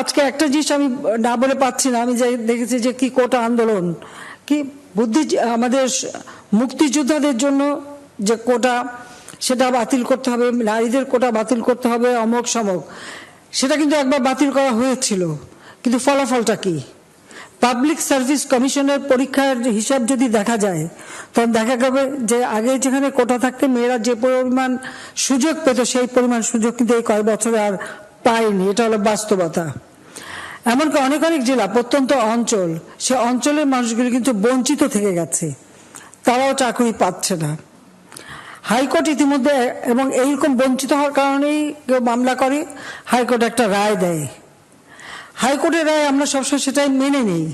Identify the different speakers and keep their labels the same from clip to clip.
Speaker 1: আজকে একটা জিনিস আমি না বলে পাচ্ছি না, আমি যে দেখেছি যে কি কোটা আন্দোলন। কি বুদ্ধি, আমাদের মুক্তিযোদ্ধাদের জন্য যে কোটা, সেটা বাতিল করতে হবে, নারীদের কোটা বাতিল করতে হবে অমক সমক সেটা কিন্তু একবার বাতিল করা হয়েছিল, কিন্তু ফলাফলটা কি? পাবলিক সার্ভিস কমিশনের পরীক্ষার হিসাব যদি দেখা যায়, তখন দেখা যাবে যে আগে যেখানে কোটা থাকতে, মেয়েরা যে পরিমাণ সুযোগ পেত, সেই পরিমাণ সুযোগ কিন্তু এই কয়েক বছরে আর পায়নি, এটা হলো বাস্তবতা। এমনকি অনেক অনেক জেলা, প্রত্যন্ত অঞ্চল, সে অঞ্চলের মানুষগুলি কিন্তু বঞ্চিত থেকে গেছে। তারাও চাকরি পাচ্ছে না। হাইকোর্ট ইতিমধ্যে এবং এইরকম বঞ্চিত হওয়ার কারণেই কেউ মামলা করে, হাইকোর্ট একটা রায় দেয়। হাইকোর্টের রায় আমরা সবসময় সেটাই মেনে নেই।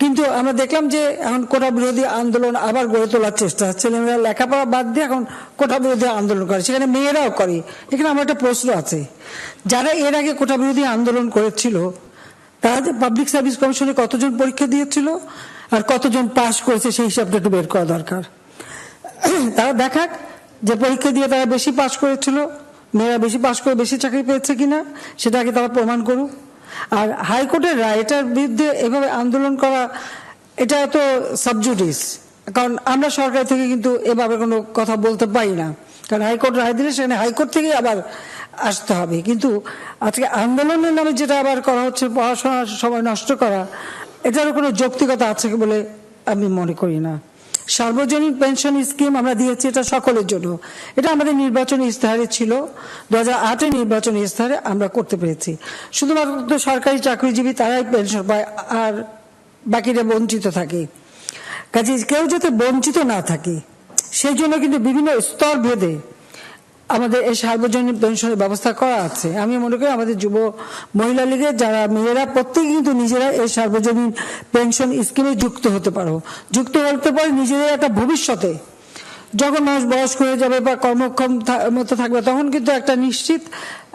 Speaker 1: কিন্তু আমরা দেখলাম যে এখন কোটা বিরোধী আন্দোলন আবার গড়ে তোলার চেষ্টা। ছেলেমেয়েরা লেখাপড়া বাদ দিয়ে এখন কোটা বিরোধী আন্দোলন করে। সেখানে মেয়েরাও করে। এখানে আমার একটা প্রশ্ন আছে। যারা এর আগে কোটা বিরোধী আন্দোলন করেছিল, তারা যে পাবলিক সার্ভিস কমিশনে কতজন পরীক্ষা দিয়েছিল আর কতজন পাশ করেছে সেই হিসাবটা একটু বের করা দরকার। তারা দেখাক যে পরীক্ষা দিয়ে তারা বেশি পাশ করেছিল, মেয়েরা বেশি পাশ করে বেশি চাকরি পেয়েছে কিনা, সেটা আগে তারা প্রমাণ করুক। আর হাইকোর্টের রায় এটার বিরুদ্ধে এভাবে আন্দোলন করা, এটা তো সাবজুডিস কারণ আমরা সরকার থেকে কিন্তু এভাবে কোনো কথা বলতে পারি না। কারণ হাইকোর্ট রায় দিলে সেখানে হাইকোর্ট থেকেই আবার আসতে হবে। কিন্তু আজকে আন্দোলনের নামে যেটা আবার করা হচ্ছে, পড়াশোনার সময় নষ্ট করা, এটারও কোনো যৌক্তিকতা আছে বলে আমি মনে করি না। সার্বজনীন পেনশন স্কিম আমরা দিয়েছি এটা সকলের জন্য। এটা আমাদের নির্বাচনী ইস্তাহারে ছিল। দু হাজার আটের নির্বাচনী ইস্তাহারে আমরা করতে পেরেছি। শুধুমাত্র সরকারি চাকরিজীবী তারাই পেনশন পায়, আর বাকিরা বঞ্চিত থাকে। কাজে কেউ যাতে বঞ্চিত না থাকে, সেই জন্য কিন্তু বিভিন্ন স্তর ভেদে আমাদের এই সার্বজনীন পেনশনের ব্যবস্থা করা আছে। আমি মনে করি আমাদের যুব মহিলা লীগের যারা মেয়েরা, প্রত্যেকে কিন্তু নিজেরা এই সার্বজনীন পেনশন স্কিমে যুক্ত হতে পারো। যুক্ত হতে পারে নিজেদের একটা ভবিষ্যতে যখন মানুষ বয়স্ক হয়ে যাবে বা কর্মক্ষম মতো থাকবে, তখন কিন্তু একটা নিশ্চিত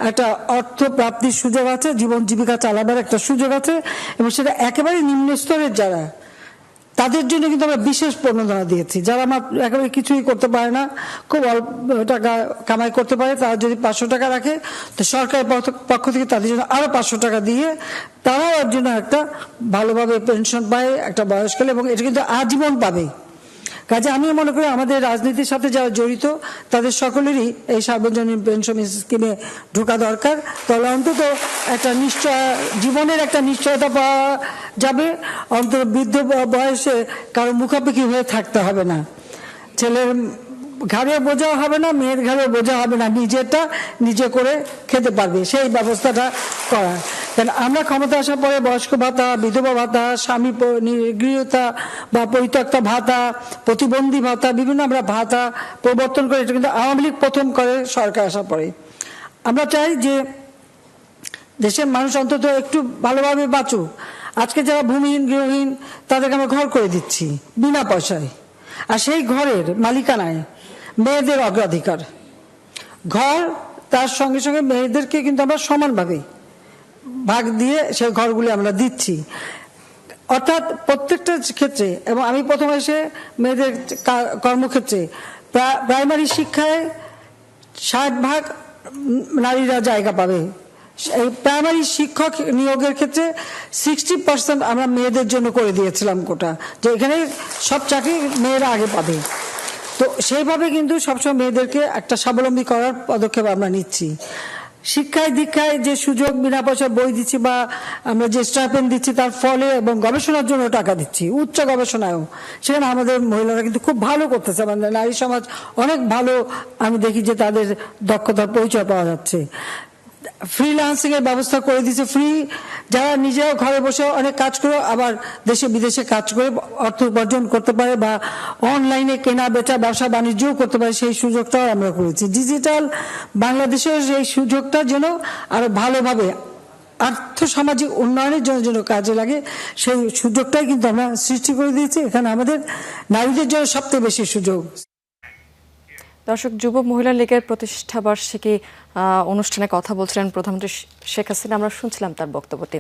Speaker 1: একটা অর্থ প্রাপ্তির সুযোগ আছে, জীবন জীবিকা চালাবার একটা সুযোগ আছে এবং সেটা একেবারে নিম্ন স্তরের যারা তাদের জন্য কিন্তু আমরা বিশেষ প্রণোদনা দিয়েছি। যারা আমার একেবারে কিছুই করতে পারে না, খুব অল্প টাকা কামাই করতে পারে, তারা যদি পাঁচশো টাকা রাখে, তো সরকারের পক্ষ- থেকে তাদের জন্য আরও পাঁচশো টাকা দিয়ে তারাও এর জন্য একটা ভালোভাবে পেনশন পায়, একটা বয়সকালে এবং এটা কিন্তু আজীবন পাবে। কাজে আমি মনে করি আমাদের রাজনীতির সাথে যারা জড়িত, তাদের সকলেরই এই সার্বজনীন পেনশন স্কিমে ঢোকা দরকার। তাহলে অন্তত একটা নিশ্চয়, জীবনের একটা নিশ্চয়তা পাওয়া যাবে। অন্তত বৃদ্ধ বয়সে কারও মুখাপেক্ষি হয়ে থাকতে হবে না। ছেলের ঘাড়ে বোঝা হবে না, মেয়ের ঘাড়ে বোঝা হবে না, নিজেরটা নিজে করে খেতে পারবে। সেই ব্যবস্থাটা করা। আমরা ক্ষমতা আসার পরে বয়স্ক ভাতা, বিধবা ভাতা, স্বামী গৃহতা বা পরিত্যক্ত ভাতা, প্রতিবন্ধী ভাতা, বিভিন্ন আমরা ভাতা প্রবর্তন করে এটা কিন্তু আওয়ামী লীগ প্রথম করে সরকার আসার পরে আমরা চাই যে দেশের মানুষ অন্তত একটু ভালোভাবে বাঁচুক। আজকে যারা ভূমিহীন, গৃহহীন, তাদেরকে আমরা ঘর করে দিচ্ছি, বিনা পয়সায়। আর সেই ঘরের মালিকানায় মেয়েদের অগ্রাধিকার। ঘর তার সঙ্গে সঙ্গে মেয়েদেরকে কিন্তু আমরা সমানভাবে ভাগ দিয়ে সেই ঘরগুলি আমরা দিচ্ছি। অর্থাৎ প্রত্যেকটা ক্ষেত্রে, এবং আমি প্রথম এসে মেয়েদের কর্মক্ষেত্রে প্রাইমারি শিক্ষায় ষাট ভাগ নারীরা জায়গা পাবে। এই প্রাইমারি শিক্ষক নিয়োগের ক্ষেত্রে সিক্সটি পার্সেন্ট আমরা মেয়েদের জন্য করে দিয়েছিলাম কোটা, যে এখানে সব চাকরি মেয়েরা আগে পাবে। তো সেইভাবে কিন্তু সবসময় মেয়েদেরকে একটা স্বাবলম্বী করার পদক্ষেপ আমরা নিচ্ছি। শিক্ষায় দীক্ষায় যে সুযোগ, বিনা পয়সা বই দিচ্ছি বা আমরা যে স্টাইপেন্ড দিচ্ছি তার ফলে এবং গবেষণার জন্য টাকা দিচ্ছি, উচ্চ গবেষণায়ও। সেখানে আমাদের মহিলারা কিন্তু খুব ভালো করতেছে আমাদের নারী সমাজ অনেক ভালো, আমি দেখি যে তাদের দক্ষতার পরিচয় পাওয়া যাচ্ছে। ফ্রিল্যান্সিং এর ব্যবস্থা করে দিচ্ছে ফ্রি যারা নিজেরাও ঘরে বসে অনেক কাজ করে আবার দেশে, বিদেশে কাজ করে অর্থ উপার্জন করতে পারে বা অনলাইনে কেনা, বেচা, ব্যবসা বাণিজ্যও করতে পারে, সেই সুযোগটাও আমরা করেছি। ডিজিটাল বাংলাদেশের এই সুযোগটা যেন আরও ভালোভাবে আর্থ সামাজিক উন্নয়নের জন্য যেন কাজে লাগে, সেই সুযোগটাই কিন্তু আমরা সৃষ্টি করে দিয়েছি। এখানে আমাদের নারীদের জন্য সবচেয়ে বেশি সুযোগ।
Speaker 2: দর্শক, যুব মহিলা লীগের প্রতিষ্ঠা বার্ষিকী অনুষ্ঠানে কথা বলছিলেন প্রধানমন্ত্রী শেখ হাসিনা। আমরা শুনছিলাম তার বক্তব্যটি।